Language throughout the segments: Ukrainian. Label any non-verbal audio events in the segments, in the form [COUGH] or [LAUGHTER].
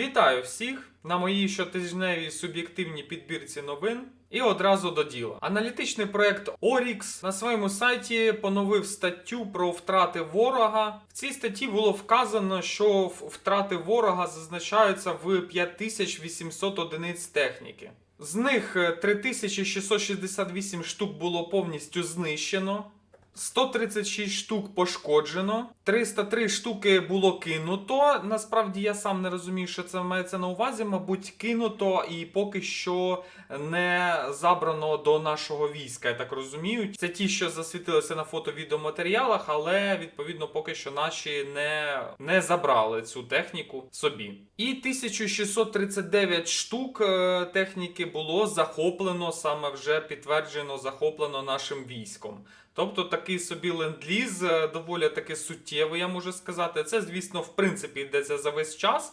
Вітаю всіх на моїй щотижневій суб'єктивній підбірці новин. І одразу до діла. Аналітичний проект Orix на своєму сайті поновив статтю про втрати ворога. В цій статті було вказано, що втрати ворога зазначаються в 5800 одиниць техніки. З них е, 3668 штук було повністю знищено. 136 штук пошкоджено, 303 штуки було кинуто. Насправді я сам не розумію, що це мається на увазі. Мабуть, кинуто і поки що не забрано до нашого війська. Я так розумію. Це ті, що засвітилися на фото-відеоматеріалах, але відповідно поки що наші не, не забрали цю техніку собі. І 1639 штук е, техніки було захоплено саме вже підтверджено захоплено нашим військом. Тобто такий собі ленд-ліз е, доволі таки суттєвий, я можу сказати. Це, звісно, в принципі йдеться за весь час.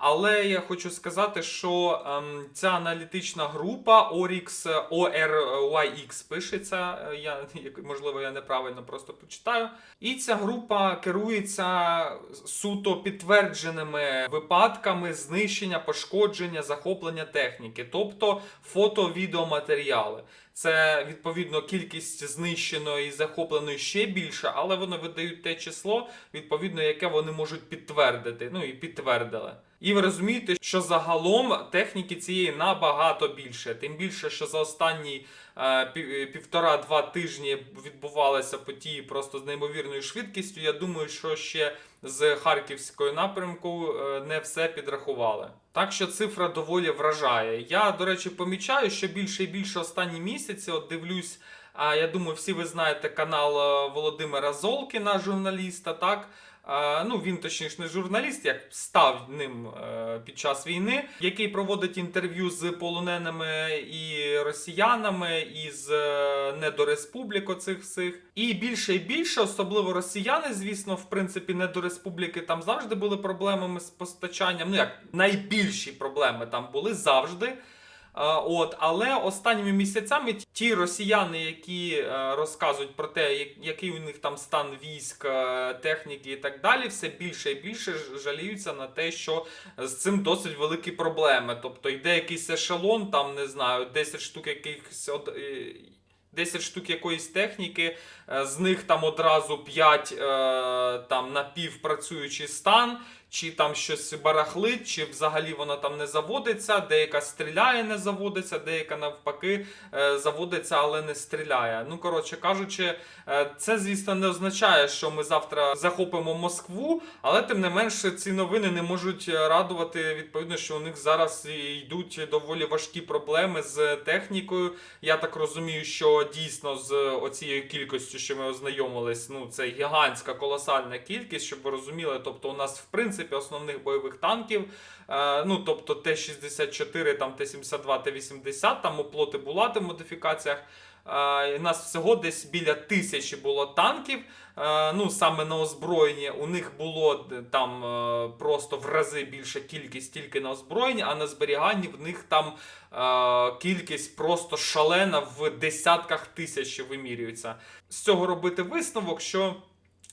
Але я хочу сказати, що ем, ця аналітична група Orix е, ORYX пишеться. е, Я [LAUGHS] можливо я неправильно просто почитаю. І ця група керується суто підтвердженими випадками знищення, пошкодження, захоплення техніки, тобто фото-відеоматеріали. Це відповідно кількість знищеної і захопленої ще більше, але вони видають те число, відповідно, яке вони можуть підтвердити. Ну і підтвердили. І ви розумієте, що загалом техніки цієї набагато більше. Тим більше, що за останні е, е, півтора-два тижні відбувалися події просто з неймовірною швидкістю. Я думаю, що ще з харківської напрямку е, не все підрахували. Так що цифра доволі вражає. Я, до речі, помічаю, що більше і більше останні місяці от дивлюсь. А я думаю, всі ви знаєте канал е, Володимира Золкіна, журналіста, так. Ну, він точніше не журналіст, як став ним е, під час війни, який проводить інтерв'ю з полоненими і росіянами, і з е, недореспублік оцих всіх. І більше і більше, особливо росіяни, звісно, в принципі, недореспубліки там завжди були проблемами з постачанням. Ну як найбільші проблеми там були завжди. От, але останніми місяцями ті росіяни, які е, розказують про те, який у них там стан військ, е, техніки і так далі, все більше і більше жаліються на те, що з цим досить великі проблеми. Тобто йде якийсь ешелон, там не знаю, 10 штук якихось е, 10 штук якоїсь техніки, е, з них там одразу 5 е, там напівпрацюючий стан, чи там щось барахлить, чи взагалі вона там не заводиться, деяка стріляє, не заводиться, деяка навпаки е, заводиться, але не стріляє. Ну, коротше кажучи, це, звісно, не означає, що ми завтра захопимо Москву, але тим не менше ці новини не можуть радувати відповідно, що у них зараз йдуть доволі важкі проблеми з технікою. Я так розумію, що дійсно з оцією кількістю, що ми ознайомились, ну це гігантська колосальна кількість, щоб ви розуміли. Тобто, у нас в принципі основних бойових танків, е, ну тобто Т-64, там Т-72, Т-80, там оплоти була в модифікаціях. Е, У нас всього десь біля тисячі було танків. Е, Ну, саме на озброєнні у них було там е, просто в рази більша кількість тільки на озброєнні, а на зберіганні в них там е, кількість просто шалена в десятках тисяч вимірюється. З цього робити висновок, що.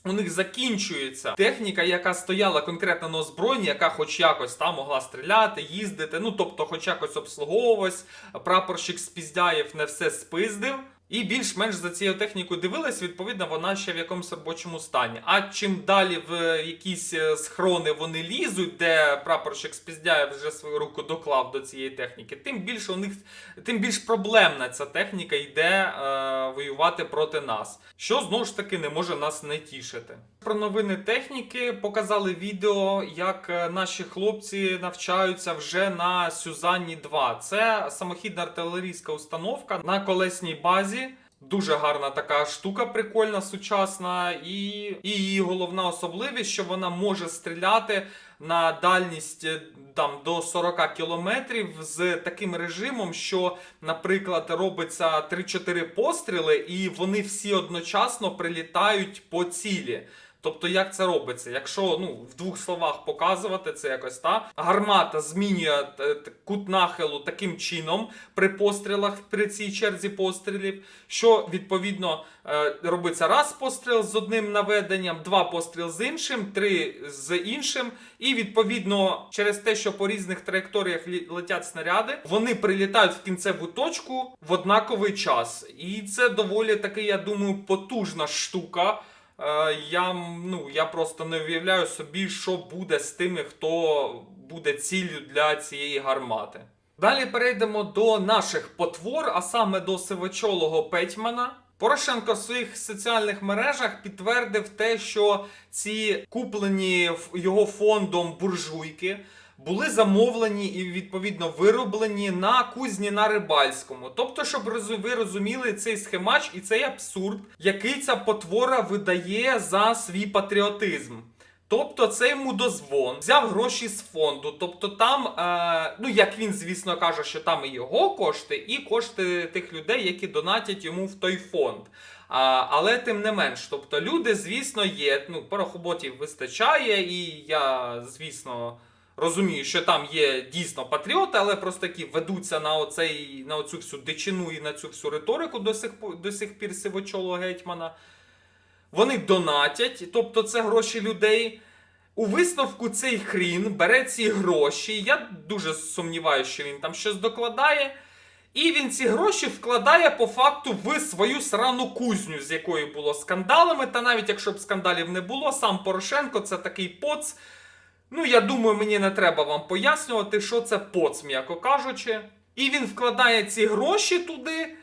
У них закінчується техніка, яка стояла конкретно на озброєнні, яка хоч якось там могла стріляти, їздити. Ну тобто, хоч якось обслуговувалась. Прапорщик Спіздяєв не все спиздив. І більш-менш за цією технікою дивились, відповідно, вона ще в якомусь робочому стані. А чим далі в якісь е, схрони вони лізуть, де прапорщик Спіздяєв вже свою руку доклав до цієї техніки, тим більше у них тим більш проблемна ця техніка йде е, воювати проти нас, що знову ж таки не може нас не тішити. Про новини техніки показали відео, як е, наші хлопці навчаються вже на Сюзанні 2. Це самохідна артилерійська установка на колесній базі. Дуже гарна така штука, прикольна, сучасна, і, і її головна особливість, що вона може стріляти на дальність е, там до 40 кілометрів з таким режимом, що, наприклад, робиться 3-4 постріли, і вони всі одночасно прилітають по цілі. Тобто, як це робиться? Якщо ну в двох словах показувати це якось та гармата змінює е, кут нахилу таким чином при пострілах при цій черзі пострілів, що відповідно е, робиться раз постріл з одним наведенням, два постріл з іншим, три з іншим, і відповідно через те, що по різних траєкторіях летять снаряди, вони прилітають в кінцеву точку в однаковий час. І це доволі таки, я думаю, потужна штука. Е, Я, ну, я просто не уявляю собі, що буде з тими, хто буде ціллю для цієї гармати. Далі перейдемо до наших потвор, а саме до сивочолого Петьмана. Порошенко в своїх соціальних мережах підтвердив те, що ці куплені його фондом буржуйки були замовлені і відповідно вироблені на кузні на Рибальському. Тобто, щоб ви розуміли цей схемач і цей абсурд, який ця потвора видає за свій патріотизм. Тобто цей мудозвон взяв гроші з фонду. Тобто там, е, ну як він, звісно, каже, що там і його кошти, і кошти тих людей, які донатять йому в той фонд. А, але тим не менш, тобто люди, звісно, є. Ну, порохоботів вистачає, і я, звісно, розумію, що там є дійсно патріоти, але просто які ведуться на оцей на оцю всю дичину і на цю всю риторику до сих до сих пір сивочолого гетьмана. Вони донатять, тобто це гроші людей. У висновку цей хрін бере ці гроші. Я дуже сумніваюся, що він там щось докладає. І він ці гроші вкладає по факту в свою срану кузню, з якою було скандалами. Та навіть якщо б скандалів не було, сам Порошенко це такий поц. Ну, я думаю, мені не треба вам пояснювати, що це поц, м'яко кажучи. І він вкладає ці гроші туди.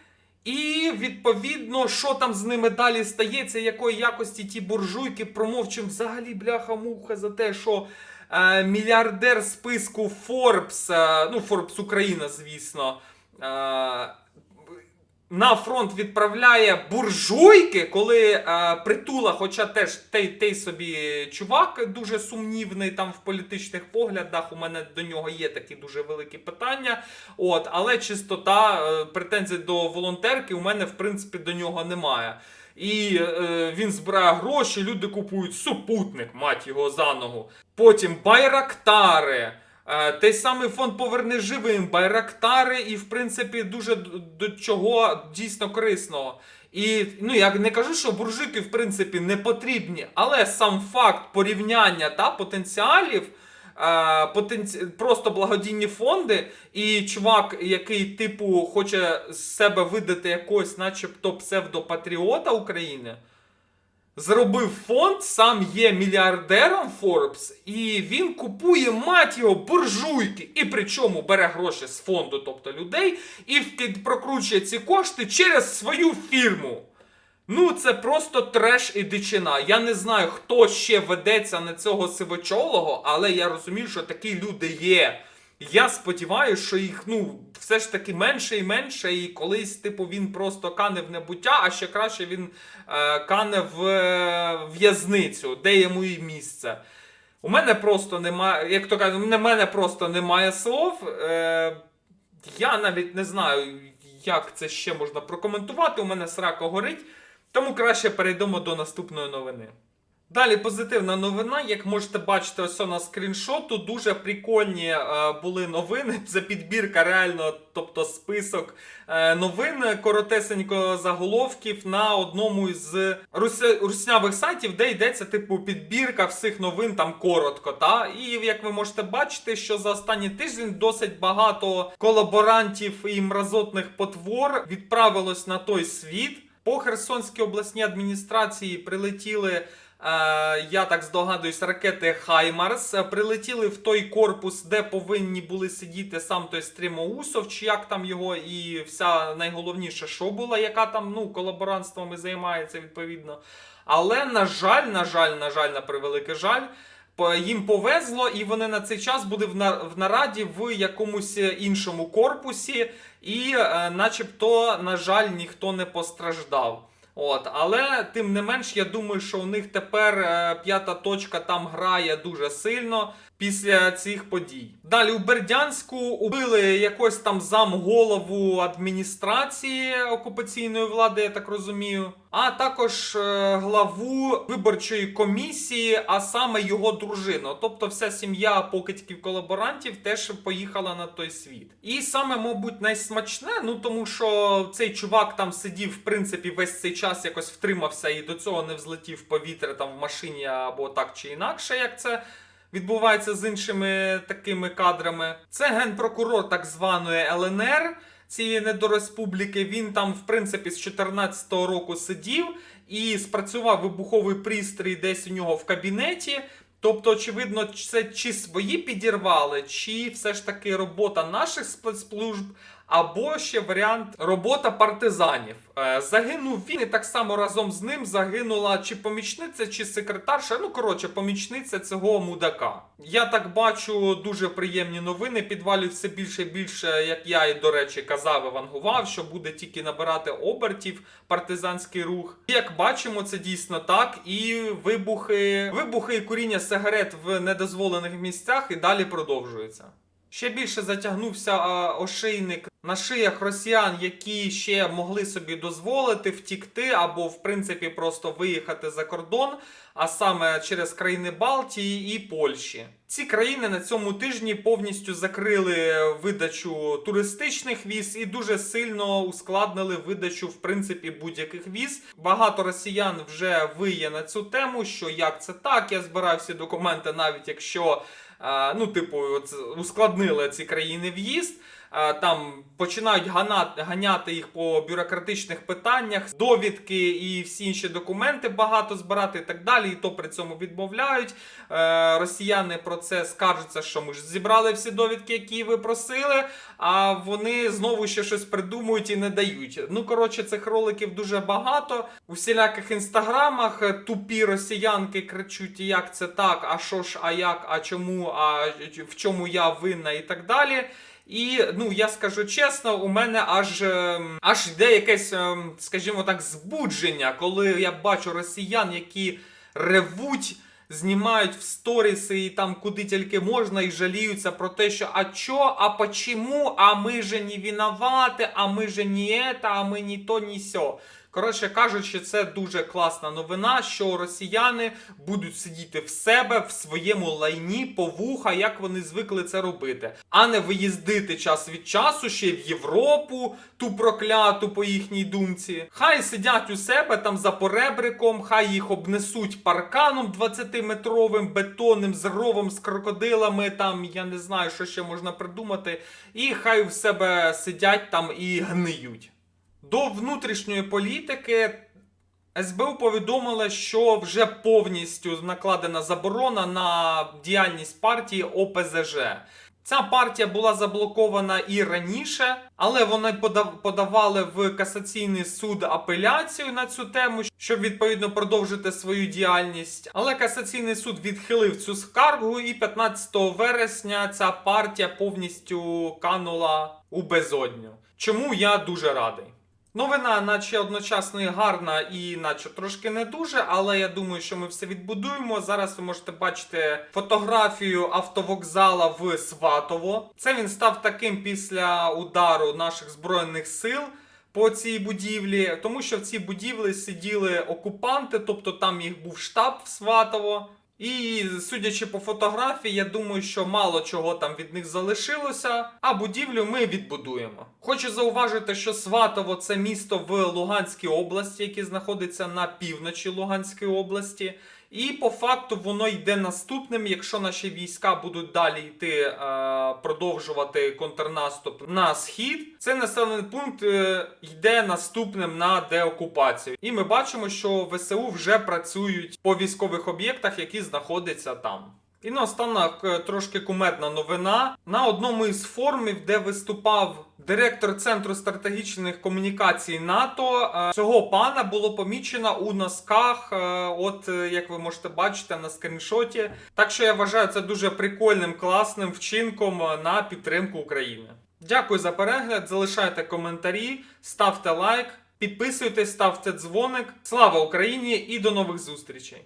І відповідно, що там з ними далі стається, якої якості ті буржуйки промовчим взагалі бляха-муха за те, що е, мільярдер списку Forbes, е, ну Forbes Україна, звісно, е, на фронт відправляє буржуйки, коли е, притула, хоча теж той, той собі чувак дуже сумнівний там в політичних поглядах. У мене до нього є такі дуже великі питання. От, але чистота е, претензій до волонтерки у мене в принципі до нього немає. І е, він збирає гроші, люди купують супутник, мать його за ногу. Потім байрактари. Е, Той самий фонд поверни живим, байрактари, і в принципі дуже до чого дійсно корисного. І ну я не кажу, що буржуйки в принципі не потрібні, але сам факт порівняння та потенціалів. е. Просто благодійні фонди, і чувак, який, типу, хоче з себе видати якогось, начебто, псевдопатріота України, зробив фонд, сам є мільярдером Forbes, і він купує мать його буржуйки, і причому бере гроші з фонду, тобто людей, і прокручує ці кошти через свою фірму. Ну, це просто треш і дичина. Я не знаю, хто ще ведеться на цього сивочолого, але я розумію, що такі люди є. Я сподіваюся, що їх ну все ж таки менше і менше, і колись, типу, він просто кане в небуття, а ще краще він е, кане в е, в'язницю, де йому і місце. У мене просто немає, як то кажуть, у мене просто немає слов. Е, я навіть не знаю, як це ще можна прокоментувати. У мене срака горить. Тому краще перейдемо до наступної новини. Далі позитивна новина. Як можете бачити, ось на скріншоту дуже прикольні е, були новини. [LAUGHS] Це підбірка реально, тобто список е, новин коротесенько заголовків на одному із руся- руснявих сайтів, де йдеться типу підбірка всіх новин там коротко. Та і як ви можете бачити, що за останній тиждень досить багато колаборантів і мразотних потвор відправилось на той світ. По Херсонській обласній адміністрації прилетіли. Е, Я так здогадуюсь, ракети Хаймарс е, прилетіли в той корпус, де повинні були сидіти сам той Стрімоусов, чи як там його, і вся найголовніша що була, яка там ну колаборантством займається відповідно. Але на жаль, на жаль, на жаль, на превеликий жаль. Їм повезло, і вони на цей час були в, на, нараді в якомусь іншому корпусі, і, е, начебто, на жаль, ніхто не постраждав. От, але тим не менш, я думаю, що у них тепер е, п'ята точка там грає дуже сильно. після цих подій. Далі у Бердянську убили якось там замголову адміністрації окупаційної влади, я так розумію. А також е, главу виборчої комісії, а саме його дружину. Тобто вся сім'я покидьків колаборантів теж поїхала на той світ. І саме, мабуть, найсмачне, ну тому що цей чувак там сидів, в принципі, весь цей час якось втримався і до цього не взлетів повітря там в машині або так чи інакше, як це відбувається з іншими такими кадрами. Це генпрокурор так званої ЛНР цієї недореспубліки. Він там, в принципі, з 14-го року сидів і спрацював вибуховий пристрій десь у нього в кабінеті. Тобто, очевидно, це чи свої підірвали, чи все ж таки робота наших спецслужб, або ще варіант робота партизанів. Е, Загинув він і так само разом з ним загинула чи помічниця, чи секретарша. Ну коротше, помічниця цього мудака. Я так бачу дуже приємні новини. Підвалюють все більше і більше, як я і до речі казав, і що буде тільки набирати обертів партизанський рух. І Як бачимо, це дійсно так. І вибухи, вибухи і куріння сигарет в недозволених місцях і далі продовжуються. Ще більше затягнувся ошейник на шиях росіян, які ще могли собі дозволити втікти або, в принципі, просто виїхати за кордон, а саме через країни Балтії і Польщі. Ці країни на цьому тижні повністю закрили видачу туристичних віз і дуже сильно ускладнили видачу, в принципі, будь-яких віз. Багато росіян вже виє на цю тему, що як це так. Я збирав всі документи, навіть якщо. Ну, типу, ускладнили ці країни в'їзд. Там починають ганяти їх по бюрократичних питаннях, довідки і всі інші документи багато збирати і так далі. І то при цьому відмовляють. Е, Росіяни про це скаржаться, що ми ж зібрали всі довідки, які ви просили, а вони знову ще щось придумують і не дають. Ну, коротше, цих роликів дуже багато. У всіляких інстаграмах е, тупі росіянки кричуть, як це так, а що ж, а як, а чому, а в чому я винна і так далі. І ну я скажу чесно, у мене аж ем, аж йде якесь, ем, скажімо так, збудження, коли я бачу росіян, які ревуть. Знімають в сторіси і там куди тільки можна, і жаліються про те, що а чо, а почему, а ми же не виноваты, а ми же не это, а ми ні то, ні сьо. Коротше кажучи, це дуже класна новина, що росіяни будуть сидіти в себе в своєму лайні по вуха, як вони звикли це робити, а не виїздити час від часу ще в Європу, ту прокляту по їхній думці. Хай сидять у себе там за поребриком, хай їх обнесуть парканом 20-метровим, бетонним, з ровом, з крокодилами. Там я не знаю, що ще можна придумати. І хай в себе сидять там і гниють. До внутрішньої політики СБУ повідомила, що вже повністю накладена заборона на діяльність партії ОПЗЖ. Ця партія була заблокована і раніше, але вони подав- подавали в касаційний суд апеляцію на цю тему, щоб відповідно продовжити свою діяльність. Але касаційний суд відхилив цю скаргу, і 15 вересня ця партія повністю канула у безодню. Чому я дуже радий. Новина, наче одночасно і гарна, і наче трошки не дуже, але я думаю, що ми все відбудуємо. Зараз ви можете бачити фотографію автовокзала в Сватово. Це він став таким після удару наших збройних сил. По цій будівлі, тому що в цій будівлі сиділи окупанти, тобто там їх був штаб в Сватово. І судячи по фотографії, я думаю, що мало чого там від них залишилося, а будівлю ми відбудуємо. Хочу зауважити, що Сватово це місто в Луганській області, яке знаходиться на півночі Луганської області. І по факту воно йде наступним, якщо наші війська будуть далі йти е, продовжувати контрнаступ на схід. Цей населений пункт е, йде наступним на деокупацію. І ми бачимо, що ВСУ вже працюють по військових об'єктах, які знаходяться там. І наостанок е, трошки кумедна новина. На одному із форумів, де виступав директор Центру стратегічних комунікацій НАТО, е, цього пана було помічено у носках, е, от як ви можете бачити на скріншоті. Так що я вважаю це дуже прикольним, класним вчинком на підтримку України. Дякую за перегляд. Залишайте коментарі, ставте лайк, підписуйтесь, ставте дзвоник. Слава Україні і до нових зустрічей!